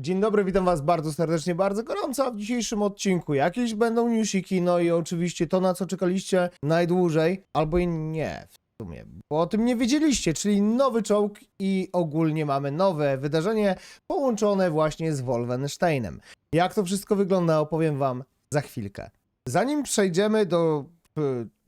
Dzień dobry, witam was bardzo serdecznie, bardzo gorąco. W dzisiejszym odcinku jakieś będą newsiki, no i oczywiście to, na co czekaliście najdłużej, albo i nie w sumie, bo o tym nie wiedzieliście, czyli nowy czołg i ogólnie mamy nowe wydarzenie połączone właśnie z Wolfensteinem. Jak to wszystko wygląda, opowiem wam za chwilkę. Zanim przejdziemy do e,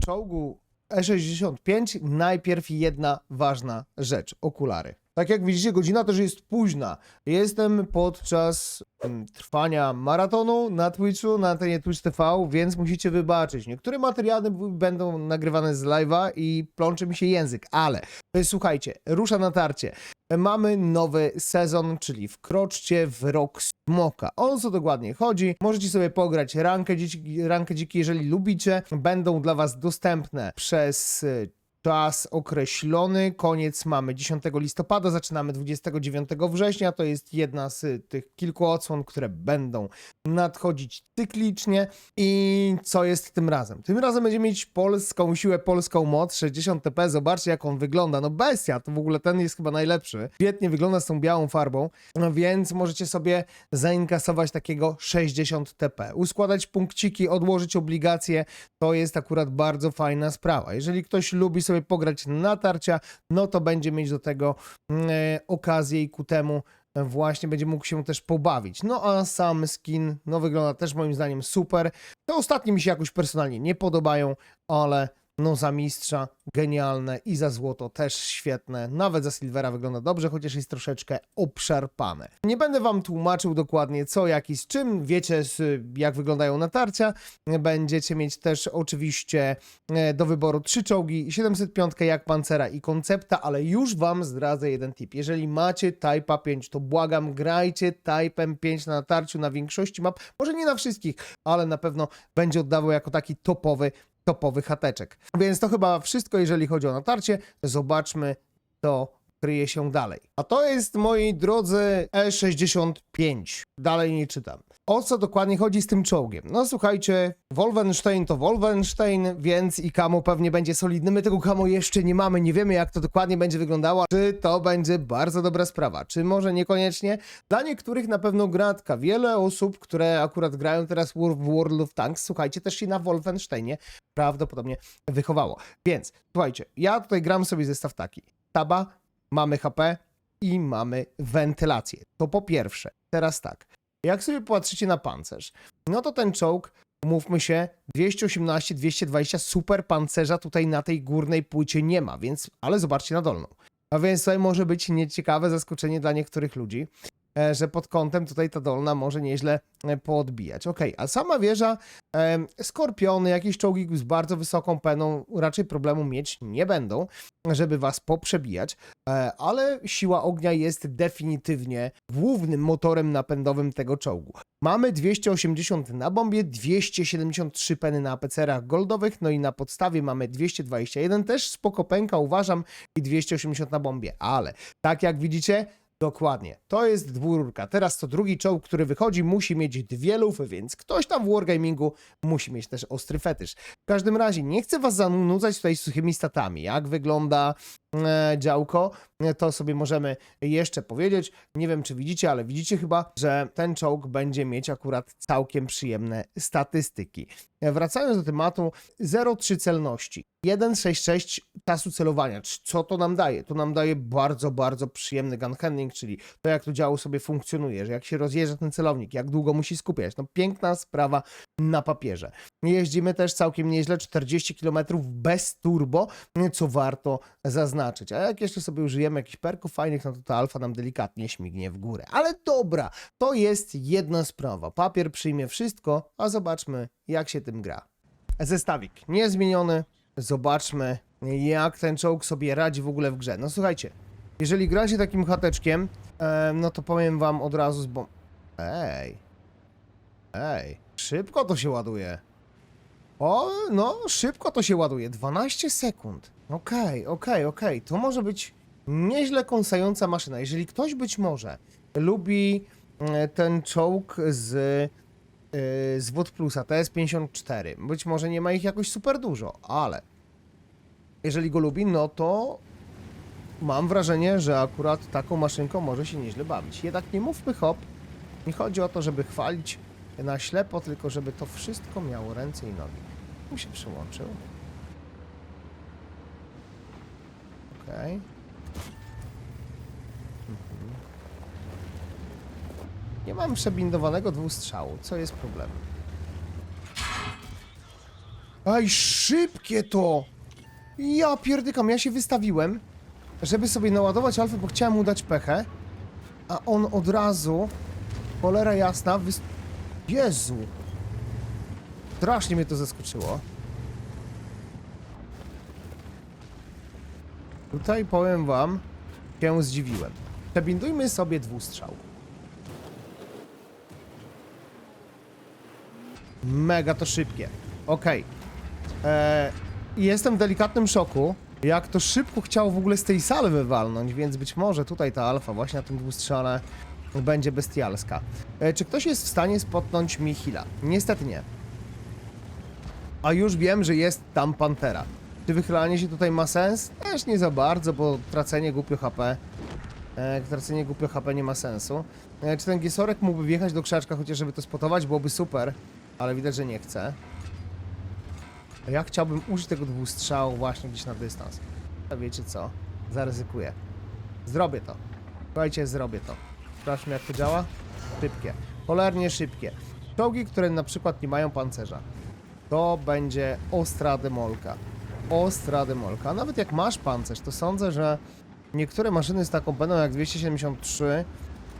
czołgu E65, najpierw jedna ważna rzecz, okulary. Tak jak widzicie, godzina też jest późna. Jestem podczas mm, trwania maratonu na Twitchu, na antenie Twitch TV, więc musicie wybaczyć. Niektóre materiały będą nagrywane z live'a i plączy mi się język, ale e, słuchajcie, rusza natarcie. Mamy nowy sezon, czyli wkroczcie w rok smoka. O co dokładnie chodzi? Możecie sobie pograć rankę, dziki, rankę dziki, jeżeli lubicie. Będą dla was dostępne przez y, czas określony. Koniec mamy 10 listopada, zaczynamy 29 września. To jest jedna z tych kilku odsłon, które będą nadchodzić cyklicznie. I co jest tym razem? Tym razem będziemy mieć polską siłę, polską moc 60 TP. Zobaczcie, jak on wygląda. No bestia, to w ogóle ten jest chyba najlepszy. Świetnie wygląda z tą białą farbą, no więc możecie sobie zainkasować takiego 60 TP. Uskładać punkciki, odłożyć obligacje, to jest akurat bardzo fajna sprawa. Jeżeli ktoś lubi sobie pograć na tarcia, no to będzie mieć do tego mm, e, okazję i ku temu e, właśnie będzie mógł się też pobawić. No a sam skin, no wygląda też moim zdaniem super. Te ostatnie mi się jakoś personalnie nie podobają, ale no za mistrza genialne i za złoto też świetne. Nawet za silvera wygląda dobrze, chociaż jest troszeczkę obszarpane. Nie będę wam tłumaczył dokładnie co, jak i z czym. Wiecie jak wyglądają natarcia. Będziecie mieć też oczywiście e, do wyboru trzy czołgi, 705 jak pancera i koncepta, ale już wam zdradzę jeden tip. Jeżeli macie Type'a 5, to błagam, grajcie Type'em 5 na natarciu na większości map. Może nie na wszystkich, ale na pewno będzie oddawał jako taki topowy topowy hateczek. Więc to chyba wszystko, jeżeli chodzi o natarcie. Zobaczmy, co kryje się dalej. A to jest, moi drodzy, E65. Dalej nie czytam. O co dokładnie chodzi z tym czołgiem? No słuchajcie, Wolfenstein to Wolfenstein, więc i kamo pewnie będzie solidny. My tego kamo jeszcze nie mamy, nie wiemy jak to dokładnie będzie wyglądało. Czy to będzie bardzo dobra sprawa, czy może niekoniecznie? Dla niektórych na pewno gratka. Wiele osób, które akurat grają teraz w World of Tanks, słuchajcie, też się na Wolfensteinie prawdopodobnie wychowało. Więc słuchajcie, ja tutaj gram sobie zestaw taki. Taba, mamy HP i mamy wentylację. To po pierwsze. Teraz tak. Jak sobie patrzycie na pancerz, no to ten czołg, mówmy się, 218, 220 super pancerza tutaj na tej górnej płycie nie ma, więc, ale zobaczcie na dolną. A więc tutaj może być nieciekawe zaskoczenie dla niektórych ludzi, że pod kątem tutaj ta dolna może nieźle e, poodbijać. Ok, a sama wieża, skorpiony, jakieś czołgi z bardzo wysoką peną raczej problemu mieć nie będą, żeby was poprzebijać, e, ale siła ognia jest definitywnie głównym motorem napędowym tego czołgu. Mamy 280 na bombie, 273 peny na APCR-ach goldowych, no i na podstawie mamy 221, też spoko pęka uważam i 280 na bombie, ale tak jak widzicie, Dokładnie. To jest dwururka. Teraz to drugi czołg, który wychodzi, musi mieć dwie lufy, więc ktoś tam w Wargamingu musi mieć też ostry fetysz. W każdym razie nie chcę was zanudzać tutaj suchymi statami. Jak wygląda działko, e, to sobie możemy jeszcze powiedzieć. Nie wiem, czy widzicie, ale widzicie chyba, że ten czołg będzie mieć akurat całkiem przyjemne statystyki. E, Wracając do tematu, 0,3 celności, 1,66 czasu celowania. Co to nam daje? To nam daje bardzo, bardzo przyjemny gun handling, czyli to, jak to działo sobie funkcjonuje, że jak się rozjeżdża ten celownik, jak długo musi skupiać. No piękna sprawa na papierze. Jeździmy też całkiem nieźle, 40 km bez turbo, co warto zaznaczyć. A jak jeszcze sobie użyjemy jakichś perków fajnych, no to ta alfa nam delikatnie śmignie w górę. Ale dobra, to jest jedna sprawa. Papier przyjmie wszystko, a zobaczmy, jak się tym gra. Zestawik niezmieniony. Zobaczmy, jak ten czołg sobie radzi w ogóle w grze. No słuchajcie, jeżeli gracie takim chateczkiem, em, no to powiem wam od razu z bom... Ej. Ej, szybko to się ładuje. O, no, szybko to się ładuje. 12 sekund. Okej, okej, okej. To może być nieźle kąsająca maszyna. Jeżeli ktoś być może lubi e, ten czołg z, e, z WOD Plusa, TS54, być może nie ma ich jakoś super dużo, ale jeżeli go lubi, no to mam wrażenie, że akurat taką maszynką może się nieźle bawić. Jednak nie mówmy hop, Nie chodzi o to, żeby chwalić na ślepo, tylko żeby to wszystko miało ręce i nogi. Tu się przyłączył. Okej. Mhm. Nie mam przebindowanego dwustrzału, co jest problemem. Aj, szybkie to! Ja pierdykam, ja się wystawiłem, żeby sobie naładować alfę, bo chciałem mu dać pechę, a on od razu, cholera jasna, wys... Jezu! Strasznie mnie to zaskoczyło. Tutaj powiem wam, się zdziwiłem. Przebindujmy sobie dwustrzał. Mega to szybkie. Okej. Eee, Jestem w delikatnym szoku, jak to szybko chciało w ogóle z tej sali wywalnąć, więc być może tutaj ta alfa właśnie na tym dwustrzale będzie bestialska. E, czy ktoś jest w stanie spotnąć mi heala? Niestety nie. A już wiem, że jest tam Pantera. Czy wychylanie się tutaj ma sens? Też nie za bardzo, bo tracenie głupio HP. E, tracenie głupio HP nie ma sensu. E, czy ten Giesorek mógłby wjechać do krzaczka, chociaż żeby to spotować, byłoby super, ale widać, że nie chce. A ja chciałbym użyć tego dwustrzału właśnie gdzieś na dystans. A wiecie co? Zaryzykuję. Zrobię to. Słuchajcie, zrobię to. Sprawdźmy jak to działa. Szybkie. Polarnie szybkie. Czołgi, które na przykład nie mają pancerza. To będzie ostra demolka. Ostra demolka. Nawet jak masz pancerz, to sądzę, że niektóre maszyny z taką będą jak 273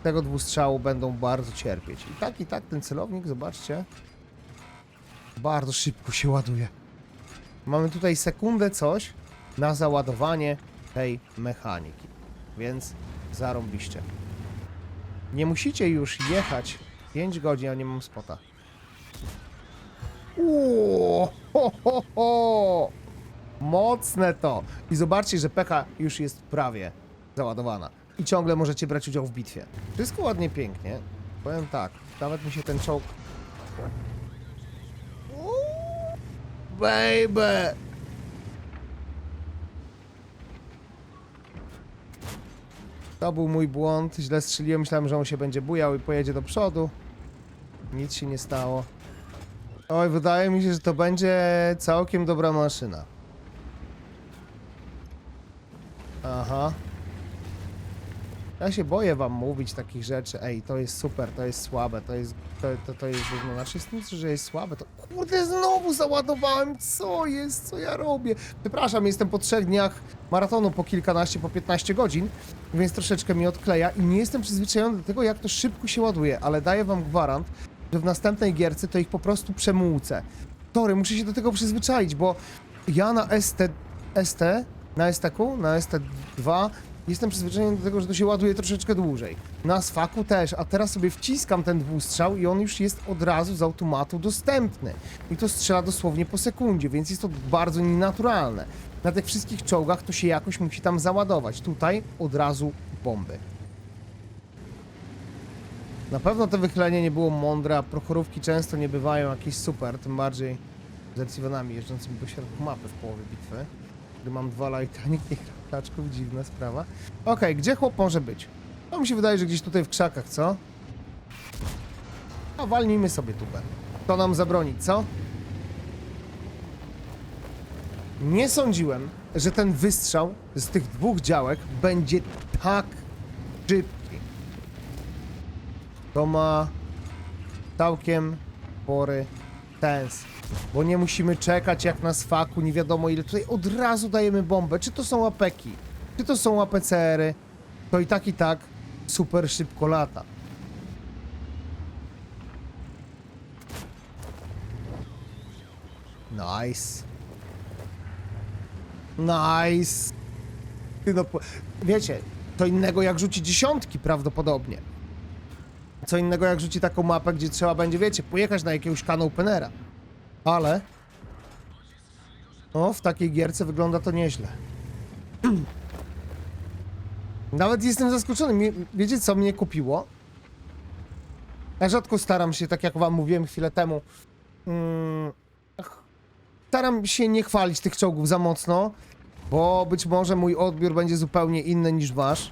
tego dwustrzału będą bardzo cierpieć. I tak, i tak ten celownik, zobaczcie, bardzo szybko się ładuje. Mamy tutaj sekundę coś na załadowanie tej mechaniki. Więc zarąbiście. Nie musicie już jechać 5 godzin, a nie mam spota. Uuu, ho, ho, ho. Mocne to. I zobaczcie, że pecha już jest prawie załadowana. I ciągle możecie brać udział w bitwie. Wszystko ładnie, pięknie. Powiem tak, nawet mi się ten czołg... Baby! To był mój błąd. Źle strzeliłem. Myślałem, że on się będzie bujał i pojedzie do przodu. Nic się nie stało. Oj, wydaje mi się, że to będzie całkiem dobra maszyna. Aha. Ja się boję wam mówić takich rzeczy. Ej, to jest super, to jest słabe, to jest. To, to, to jest gówno. Znaczy, jest nic, że jest słabe, to. Kurde, znowu załadowałem! Co jest? Co ja robię? Przepraszam, jestem po trzech dniach maratonu po kilkanaście, po 15 godzin, więc troszeczkę mi odkleja i nie jestem przyzwyczajony do tego, jak to szybko się ładuje, ale daję wam gwarant, że w następnej gierce to ich po prostu przemółcę. Tory, muszę się do tego przyzwyczaić, bo ja na ST, ST, na STQ, na ST2 jestem przyzwyczajony do tego, że to się ładuje troszeczkę dłużej. Na sfaku też, a teraz sobie wciskam ten dwustrzał i on już jest od razu z automatu dostępny. I to strzela dosłownie po sekundzie, więc jest to bardzo nienaturalne. Na tych wszystkich czołgach to się jakoś musi tam załadować. Tutaj od razu bomby. Na pewno to wychylenie nie było mądre, a prochorówki często nie bywają jakieś super, tym bardziej z Erciwanami jeżdżącymi po środku mapy w połowie bitwy. Gdy mam dwa lightanik, kaczków, dziwna sprawa. Okej, gdzie chłop może być? No mi się wydaje, że gdzieś tutaj w krzakach, co? A walnijmy sobie tubę. To nam zabroni, co? Nie sądziłem, że ten wystrzał z tych dwóch działek będzie tak szybki. To ma całkiem spory sens. Bo nie musimy czekać jak na sfaku, nie wiadomo ile. Tutaj od razu dajemy bombę. Czy to są apeki, czy to są APCR-y, to i tak i tak super szybko lata. Nice. Nice. No, wiecie, to innego jak rzuci dziesiątki prawdopodobnie. Co innego jak rzuci taką mapę, gdzie trzeba będzie, wiecie, pojechać na jakiegoś kanał openera. Ale... No, w takiej gierce wygląda to nieźle. Nawet jestem zaskoczony. Wiecie, co mnie kupiło? Ja rzadko staram się, tak jak wam mówiłem chwilę temu, mm, staram się nie chwalić tych czołgów za mocno, bo być może mój odbiór będzie zupełnie inny niż wasz.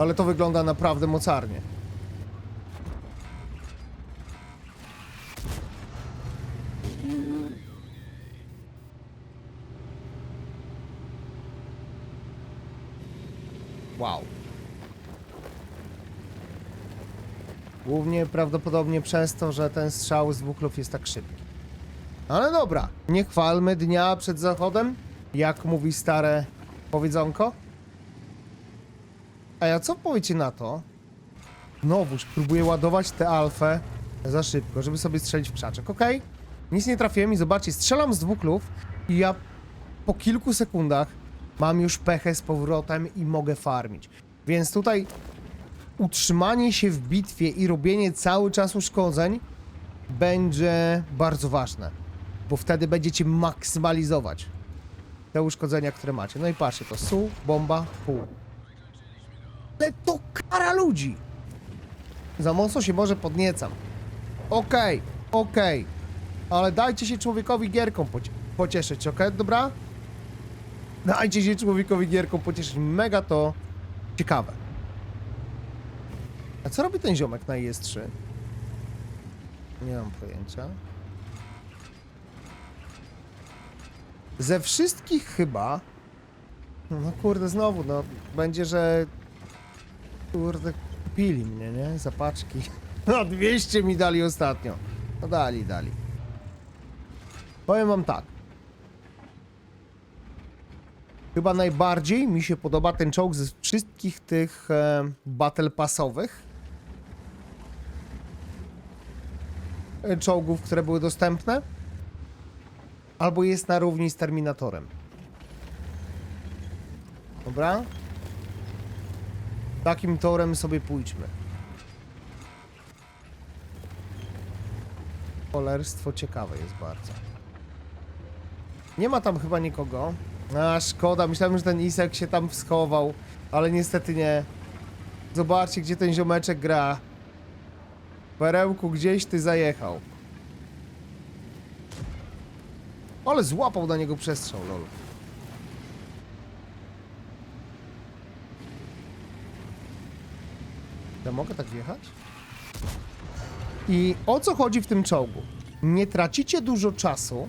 Ale to wygląda naprawdę mocarnie. Wow. Głównie prawdopodobnie przez to, że ten strzał z luf jest tak szybki. Ale dobra, nie chwalmy dnia przed zachodem, jak mówi stare powiedzonko. A ja co powiecie na to? Znowuż próbuję ładować tę alfę za szybko, żeby sobie strzelić w krzaczek, ok? Nic nie trafiłem i zobaczcie, strzelam z dwóch luf i ja po kilku sekundach mam już pechę z powrotem i mogę farmić. Więc tutaj utrzymanie się w bitwie i robienie cały czas uszkodzeń będzie bardzo ważne, bo wtedy będziecie maksymalizować te uszkodzenia, które macie. No i patrzcie, to su, bomba, pół. Ale to kara ludzi! Za mocno się może podniecam. Okej, okej. Ale dajcie się człowiekowi gierką pocie pocieszyć, okej? Dobra? Dajcie się człowiekowi gierką pocieszyć. Mega to ciekawe. A co robi ten ziomek na IS-3? Nie mam pojęcia. Ze wszystkich chyba... No kurde, znowu, no będzie, że... Kurde, kupili mnie, nie? Za paczki. No 200 mi dali ostatnio. No dali, dali. Powiem wam tak. Chyba najbardziej mi się podoba ten czołg ze wszystkich tych e, battle passowych. E, Czołgów, które były dostępne. Albo jest na równi z Terminatorem. Dobra? Takim torem sobie pójdźmy. Cholerstwo ciekawe jest bardzo. Nie ma tam chyba nikogo. A szkoda, myślałem, że ten Isek się tam schował, ale niestety nie. Zobaczcie, gdzie ten ziomeczek gra. Perełku, gdzieś ty zajechał. Ale złapał na niego przestrzał, lol. Ja mogę tak wjechać? I o co chodzi w tym czołgu? Nie tracicie dużo czasu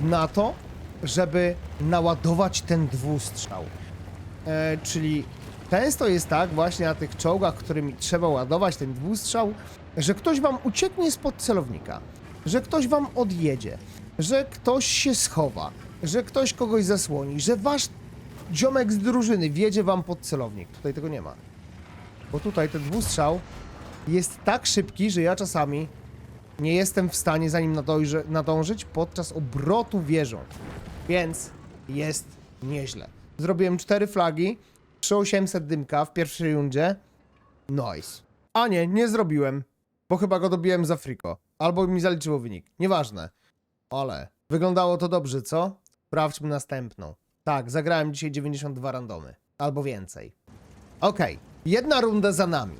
na to, żeby naładować ten dwustrzał. E, czyli często jest tak właśnie na tych czołgach, którymi trzeba ładować ten dwustrzał, że ktoś wam ucieknie spod celownika, że ktoś wam odjedzie, że ktoś się schowa, że ktoś kogoś zasłoni, że wasz ziomek z drużyny wjedzie wam pod celownik. Tutaj tego nie ma. Bo tutaj ten dwustrzał jest tak szybki, że ja czasami nie jestem w stanie za nim nadążyć podczas obrotu wieżą. Więc jest nieźle. Zrobiłem cztery flagi, 3800 dymka w pierwszej rundzie. Nice. A nie, nie zrobiłem, bo chyba go dobiłem za friko. Albo mi zaliczyło wynik. Nieważne. Ale wyglądało to dobrze, co? Sprawdźmy następną. Tak, zagrałem dzisiaj 92 randomy. Albo więcej. Okej, jedna runda za nami.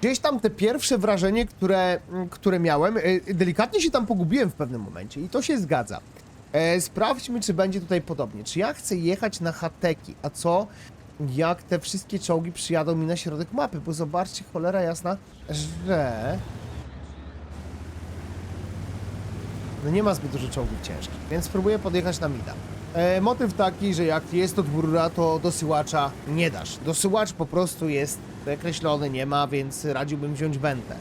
Gdzieś tam te pierwsze wrażenie, które, mm, które miałem, y, delikatnie się tam pogubiłem w pewnym momencie i to się zgadza. E, sprawdźmy, czy będzie tutaj podobnie. Czy ja chcę jechać na Hateki, a co jak te wszystkie czołgi przyjadą mi na środek mapy? Bo zobaczcie, cholera jasna, że... No nie ma zbyt dużo czołgów ciężkich, więc spróbuję podjechać na mida. E, motyw taki, że jak jest dwurura, to dosyłacza nie dasz. Dosyłacz po prostu jest określony, nie ma, więc radziłbym wziąć Ventę.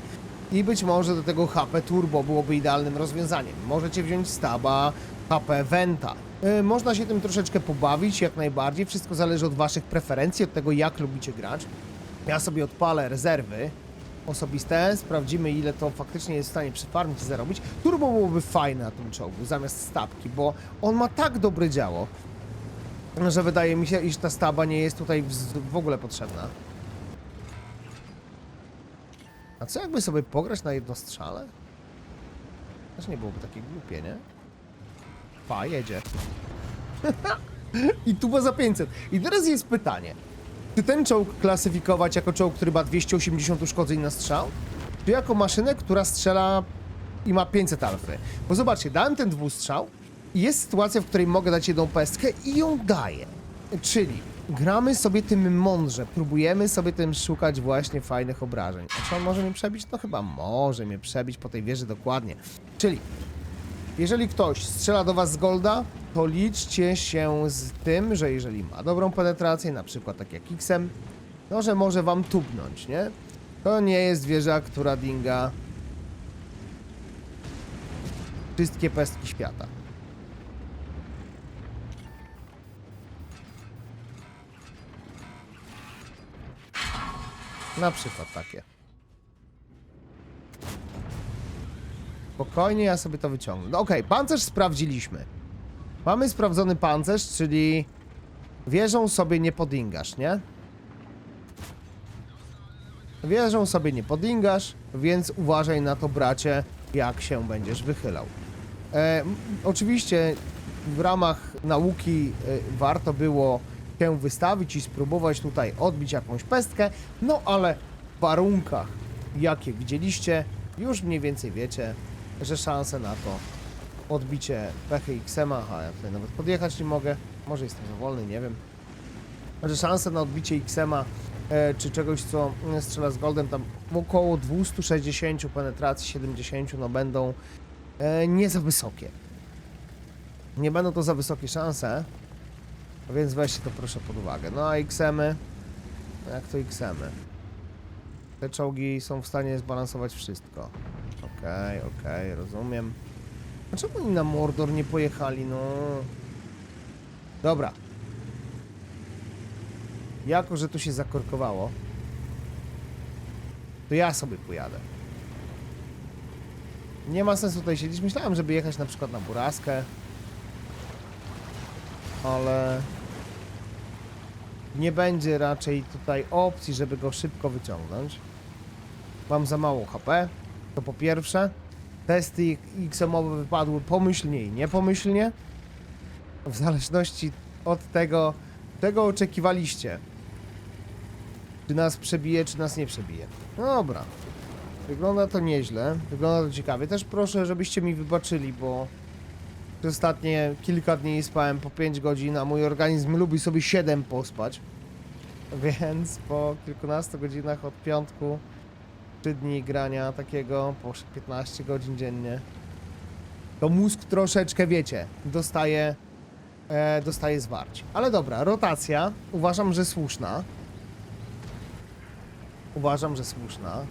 I być może do tego HP Turbo byłoby idealnym rozwiązaniem. Możecie wziąć Staba, HP Venta. E, można się tym troszeczkę pobawić, jak najbardziej. Wszystko zależy od waszych preferencji, od tego jak lubicie grać. Ja sobie odpalę rezerwy osobiste, sprawdzimy ile to faktycznie jest w stanie przyfarmić i zarobić. Turbo byłoby fajne na tym czołgu, zamiast stawki, bo on ma tak dobre działo, że wydaje mi się, iż ta staba nie jest tutaj w, w ogóle potrzebna. A co jakby sobie pograć na jednostrzale? Też nie byłoby takie głupie, nie? Pa, jedzie. I tuba za 500. I teraz jest pytanie. Czy ten czołg klasyfikować jako czołg, który ma 280 uszkodzeń na strzał? Czy jako maszynę, która strzela i ma 500 alfy? Bo zobaczcie, dałem ten dwustrzał i jest sytuacja, w której mogę dać jedną pestkę i ją daję. Czyli gramy sobie tym mądrze, próbujemy sobie tym szukać właśnie fajnych obrażeń. A czy on może mnie przebić? No chyba może mnie przebić po tej wieży dokładnie. Czyli, jeżeli ktoś strzela do was z golda, to liczcie się z tym, że jeżeli ma dobrą penetrację, na przykład tak jak X-em, no że może wam tupnąć, nie? To nie jest wieża, która dinga wszystkie pestki świata. Na przykład takie. Spokojnie, ja sobie to wyciągnę. No okej, pancerz sprawdziliśmy. Mamy sprawdzony pancerz, czyli wieżą sobie nie podingasz, nie? Wieżą sobie nie podingasz, więc uważaj na to, bracie, jak się będziesz wychylał. E, oczywiście w ramach nauki e, warto było się wystawić i spróbować tutaj odbić jakąś pestkę, no ale w warunkach, jakie widzieliście, już mniej więcej wiecie, że szanse na to odbicie pechy Xema, a ja tutaj nawet podjechać nie mogę, może jestem za wolny, nie wiem, że szanse na odbicie Xema e, czy czegoś, co mm, strzela z goldem, tam około 260 penetracji, 70, no będą e, nie za wysokie. Nie będą to za wysokie szanse, więc weźcie to proszę pod uwagę. No a XMy, jak to XMy? Te czołgi są w stanie zbalansować wszystko. Okej, okej, rozumiem. Dlaczego oni na Mordor nie pojechali, no? Dobra. Jako, że tu się zakorkowało, to ja sobie pojadę. Nie ma sensu tutaj siedzieć. Myślałem, żeby jechać na przykład na Buraskę. Ale... Nie będzie raczej tutaj opcji, żeby go szybko wyciągnąć. Mam za mało HP. To po pierwsze. Testy XM-owe wypadły pomyślnie i niepomyślnie. W zależności od tego, czego oczekiwaliście. Czy nas przebije, czy nas nie przebije. No dobra. Wygląda to nieźle. Wygląda to ciekawie. Też proszę, żebyście mi wybaczyli, bo przez ostatnie kilka dni spałem po 5 godzin, a mój organizm lubi sobie 7 pospać. Więc po kilkunastu godzinach od piątku 3 dni grania takiego po 15 godzin dziennie to mózg troszeczkę, wiecie, dostaje e, dostaje zwarć. Ale dobra, rotacja uważam, że słuszna. Uważam, że słuszna.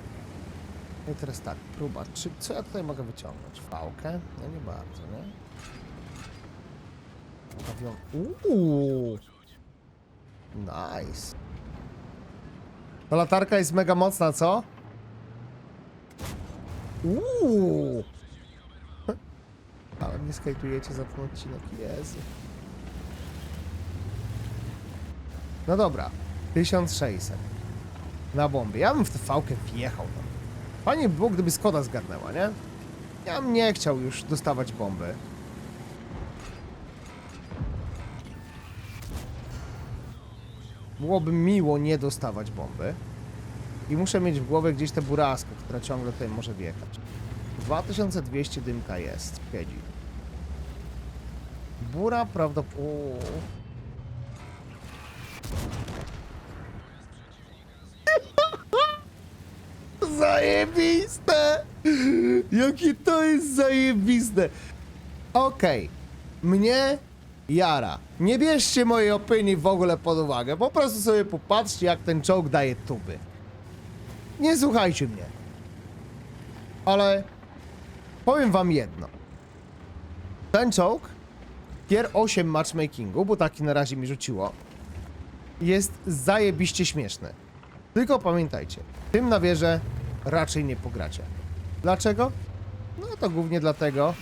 No i teraz tak, próba. Czy, co ja tutaj mogę wyciągnąć? Fałkę? No nie bardzo, nie? Awion. Uuu. Nice. Ta latarka jest mega mocna, co? Uuu. Ale mnie skajtujecie za ten odcinek, Jezu. No dobra, 1600 na bombie. Ja bym w tę fałkę wjechał tam. Fajnie by było, gdyby Skoda zgarnęła, nie? Ja bym nie chciał już dostawać bomby. Byłoby miło nie dostawać bomby. I muszę mieć w głowie gdzieś tę buraskę, która ciągle tutaj może wjechać. 2200 dymka jest, siedzi. Bura prawdopodobnie... Zajebiste! Jakie to jest zajebiste! Okej, mnie jara. Nie bierzcie mojej opinii w ogóle pod uwagę. Po prostu sobie popatrzcie, jak ten czołg daje tuby. Nie słuchajcie mnie. Ale powiem wam jedno. Ten czołg, tier 8 matchmakingu, bo taki na razie mi rzuciło, jest zajebiście śmieszny. Tylko pamiętajcie, tym na raczej nie pogracie. Dlaczego? No to głównie dlatego.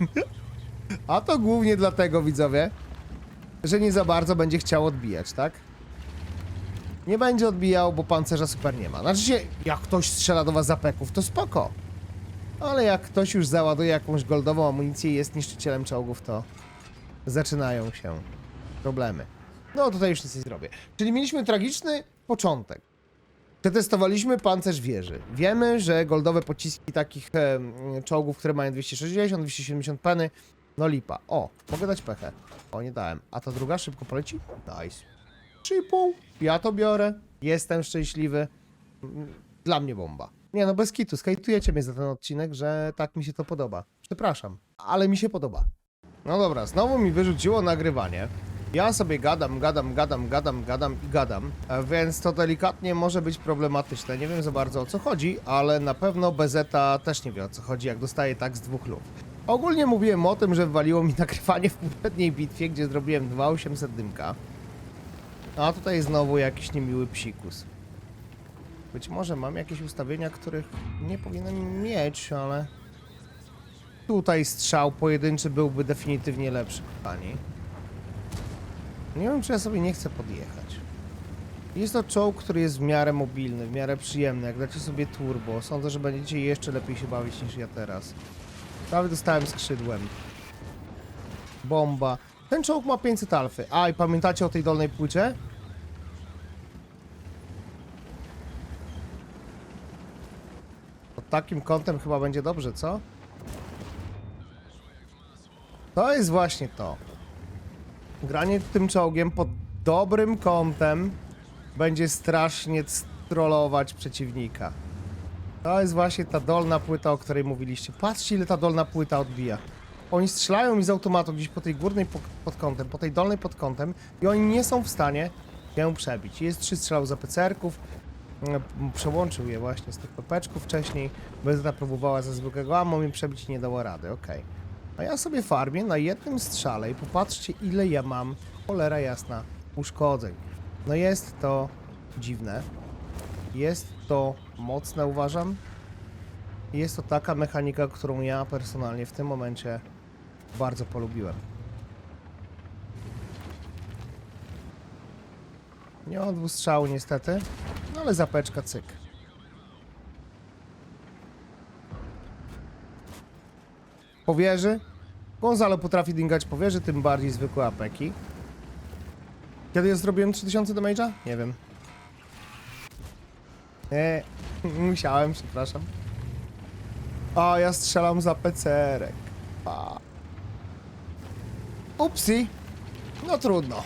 A to głównie dlatego, widzowie, że nie za bardzo będzie chciał odbijać, tak? Nie będzie odbijał, bo pancerza super nie ma. Znaczy się, jak ktoś strzela do was zapeków, to spoko. Ale jak ktoś już załaduje jakąś goldową amunicję i jest niszczycielem czołgów, to zaczynają się problemy. No tutaj już nic nie zrobię. Czyli mieliśmy tragiczny początek. Przetestowaliśmy pancerz wieży. Wiemy, że goldowe pociski takich em, czołgów, które mają 260, 270 peny, No lipa. O, mogę dać pechę. O, nie dałem. A ta druga szybko poleci? Nice. 3,5. Ja to biorę. Jestem szczęśliwy. Dla mnie bomba. Nie no, bez kitu. Skajtujecie mnie za ten odcinek, że tak mi się to podoba. Przepraszam, ale mi się podoba. No dobra, znowu mi wyrzuciło nagrywanie. Ja sobie gadam, gadam, gadam, gadam, gadam i gadam, e, więc to delikatnie może być problematyczne. Nie wiem za bardzo o co chodzi, ale na pewno Bezeta też nie wie o co chodzi, jak dostaje tak z dwóch lub. Ogólnie mówiłem o tym, że wywaliło mi nagrywanie w poprzedniej bitwie, gdzie zrobiłem 2800 dymka. A tutaj znowu jakiś niemiły psikus. Być może mam jakieś ustawienia, których nie powinienem mieć, ale... Tutaj strzał pojedynczy byłby definitywnie lepszy, kochani. Nie wiem, czy ja sobie nie chcę podjechać. Jest to czołg, który jest w miarę mobilny, w miarę przyjemny. Jak dacie sobie turbo, sądzę, że będziecie jeszcze lepiej się bawić niż ja teraz. Prawie dostałem skrzydłem. Bomba. Ten czołg ma 500 alfy. A, i pamiętacie o tej dolnej płycie? Pod takim kątem chyba będzie dobrze, co? To jest właśnie to. Granie tym czołgiem pod dobrym kątem będzie strasznie strollować przeciwnika. To jest właśnie ta dolna płyta, o której mówiliście. Patrzcie, ile ta dolna płyta odbija. Oni strzelają mi z automatu gdzieś po tej górnej po- pod kątem, po tej dolnej pod kątem i oni nie są w stanie ją przebić. Jest trzy strzelał za pecerków, Mm, przełączył je właśnie z tych pepeczków wcześniej. Bezda próbowała ze zwykłego ammo mi przebić i nie dała rady, okej. A ja sobie farmię na jednym strzale i popatrzcie ile ja mam, cholera jasna, uszkodzeń. No jest to dziwne. Jest to mocne uważam. Jest to taka mechanika, którą ja personalnie w tym momencie bardzo polubiłem. Nie mam dwustrzału niestety, no ale zapeczka cyk. Powierzy. Gonzalo potrafi dingać powierzy, tym bardziej zwykłe apeki. Kiedy ja zrobiłem 3000 damage'a? Nie wiem. Nie, musiałem, przepraszam. A, ja strzelam za pecerek. A. Upsi. No trudno.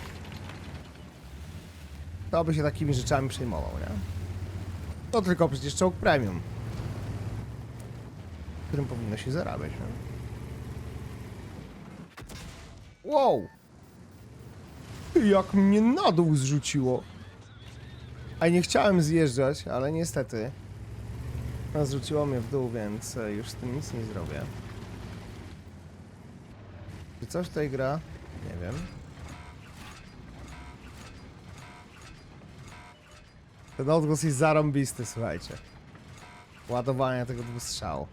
Kto by się takimi rzeczami przejmował, nie? To tylko przecież czołg premium. Którym powinno się zarabiać, nie? Wow! Jak mnie na dół zrzuciło. A nie chciałem zjeżdżać, ale niestety. No, zrzuciło mnie w dół, więc e, już z tym nic nie zrobię. Czy coś tutaj gra? Nie wiem. Ten odgłos jest zarąbisty, słuchajcie. Ładowanie tego dwustrzału.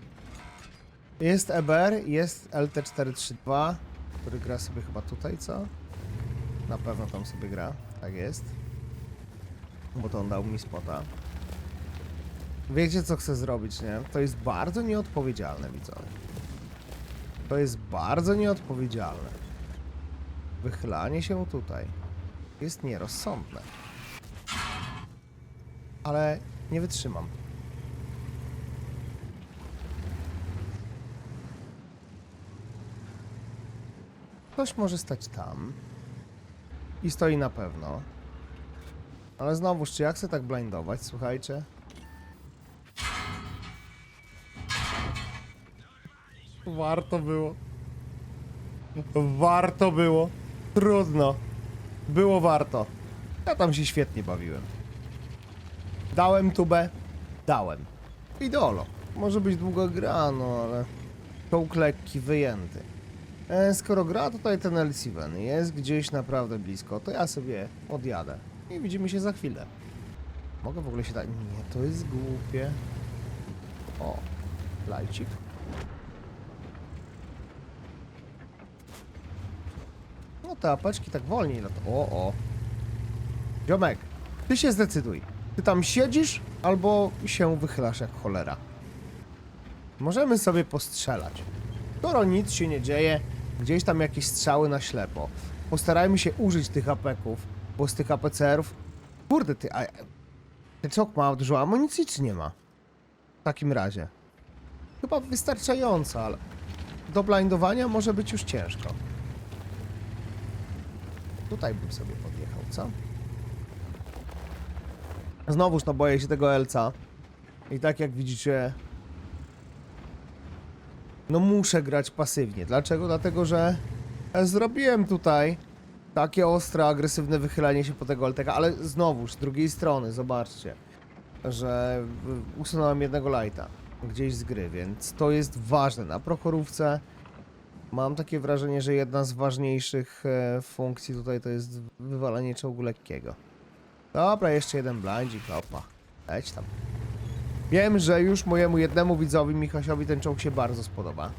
Jest EBR, jest LT432, który gra sobie chyba tutaj, co? Na pewno tam sobie gra, tak jest. Bo to on dał mi spota. Wiecie co chcę zrobić, nie? To jest bardzo nieodpowiedzialne, widzowie. To jest bardzo nieodpowiedzialne. Wychylanie się tutaj jest nierozsądne. Ale nie wytrzymam. Ktoś może stać tam. I stoi na pewno. Ale znowuż, czy ja chcę tak blindować, słuchajcie? Warto było. Warto było. Trudno. Było warto. Ja tam się świetnie bawiłem. Dałem tubę. Dałem. Idolo. Może być długa gra, no ale... Czołg lekki, wyjęty. E, skoro gra tutaj ten Elsiven jest gdzieś naprawdę blisko, to ja sobie odjadę. I widzimy się za chwilę. Mogę w ogóle się dać... Nie, to jest głupie. O, lajcik. No te apeczki tak wolniej lat. O, o. Ziomek, ty się zdecyduj. Ty tam siedzisz, albo się wychylasz jak cholera. Możemy sobie postrzelać. Skoro nic się nie dzieje, gdzieś tam jakieś strzały na ślepo. Postarajmy się użyć tych apeków, bo z tych APCR-ów... Kurde ty, a... Ten czołg ma dużo amunicji, czy nie ma? W takim razie. Chyba wystarczająco, ale... do blindowania może być już ciężko. Tutaj bym sobie podjechał, co? Znowuż no boję się tego Elca. I tak jak widzicie... No muszę grać pasywnie. Dlaczego? Dlatego, że zrobiłem tutaj takie ostre, agresywne wychylanie się po tego Elteka, ale znowuż, z drugiej strony, zobaczcie, że usunąłem jednego lighta gdzieś z gry, więc to jest ważne. Na prochorówce mam takie wrażenie, że jedna z ważniejszych e, funkcji tutaj to jest wywalanie czołgu lekkiego. Dobra, jeszcze jeden blindzik, opa. Leć tam. Wiem, że już mojemu jednemu widzowi, Michasiowi, ten czołg się bardzo spodoba.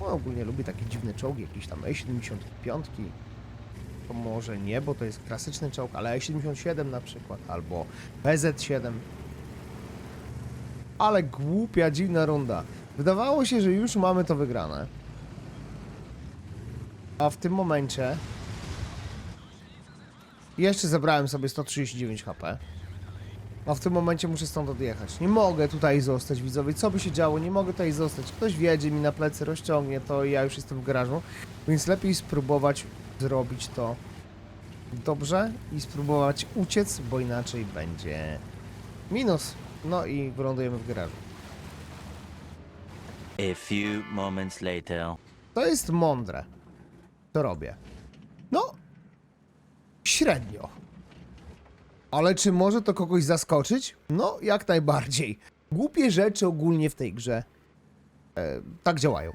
On ogólnie lubi takie dziwne czołgi, jakieś tam E75. To może nie, bo to jest klasyczny czołg, ale E77 na przykład, albo PZ7. Ale głupia, dziwna runda. Wydawało się, że już mamy to wygrane. A w tym momencie... Jeszcze zebrałem sobie 139 HP. A w tym momencie muszę stąd odjechać. Nie mogę tutaj zostać, widzowie. Co by się działo? Nie mogę tutaj zostać. Ktoś wjedzie mi na plecy, rozciągnie to i ja już jestem w garażu. Więc lepiej spróbować zrobić to dobrze i spróbować uciec, bo inaczej będzie minus. No i wylądujemy w garażu. A few moments later. To jest mądre. To robię. No, średnio. Ale czy może to kogoś zaskoczyć? No, jak najbardziej. Głupie rzeczy ogólnie w tej grze e, tak działają.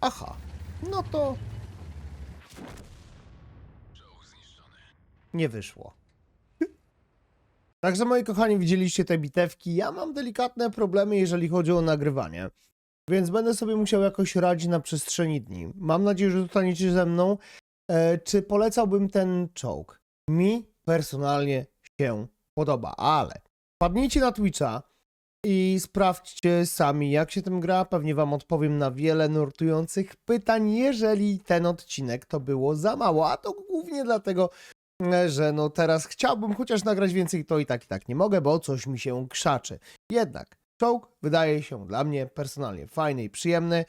Aha, no to. Nie wyszło. Także moi kochani, widzieliście te bitewki. Ja mam delikatne problemy, jeżeli chodzi o nagrywanie. Więc będę sobie musiał jakoś radzić na przestrzeni dni. Mam nadzieję, że zostaniecie ze mną. E, czy polecałbym ten czołg? Mi personalnie się podoba, ale wpadnijcie na Twitcha i sprawdźcie sami, jak się tym gra. Pewnie wam odpowiem na wiele nurtujących pytań, jeżeli ten odcinek to było za mało, a to głównie dlatego, e, że no teraz chciałbym chociaż nagrać więcej, to i tak i tak nie mogę, bo coś mi się krzaczy. Jednak czołg wydaje się dla mnie personalnie fajny i przyjemny.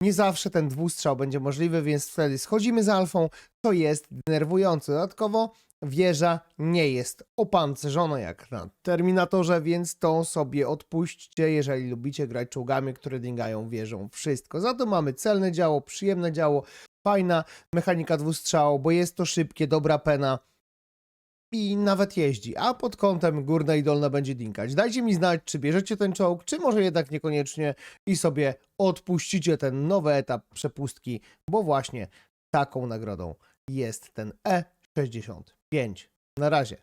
Nie zawsze ten dwustrzał będzie możliwy, więc wtedy schodzimy z alfą. To jest denerwujące. Dodatkowo wieża nie jest opancerzona jak na Terminatorze, więc to sobie odpuśćcie, jeżeli lubicie grać czołgami, które dingają wieżą wszystko. Za to mamy celne działo, przyjemne działo, fajna mechanika dwustrzału, bo jest to szybkie, dobra pena i nawet jeździ, a pod kątem górna i dolna będzie dinkać. Dajcie mi znać, czy bierzecie ten czołg, czy może jednak niekoniecznie i sobie odpuścicie ten nowy etap przepustki, bo właśnie taką nagrodą jest ten E65. Na razie.